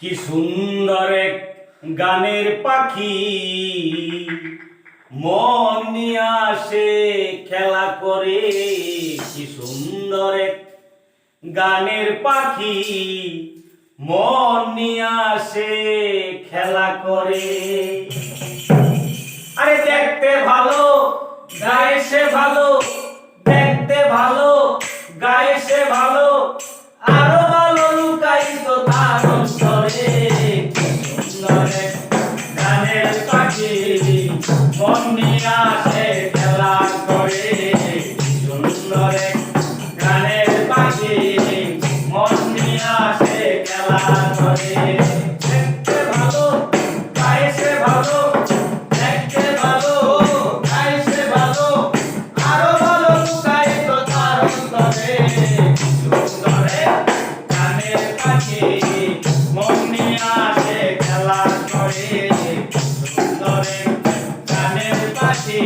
কি সুন্দর এক গানের পাখি। মন নিয়ে আসে খেলা করে। কি সুন্দর এক গানের পাখি। মন নিয়ে আসে খেলা করে। মনে আসে খেলা করে সুন্দরের গানের পাশে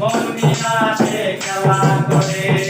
মনে আসে খেলা করে।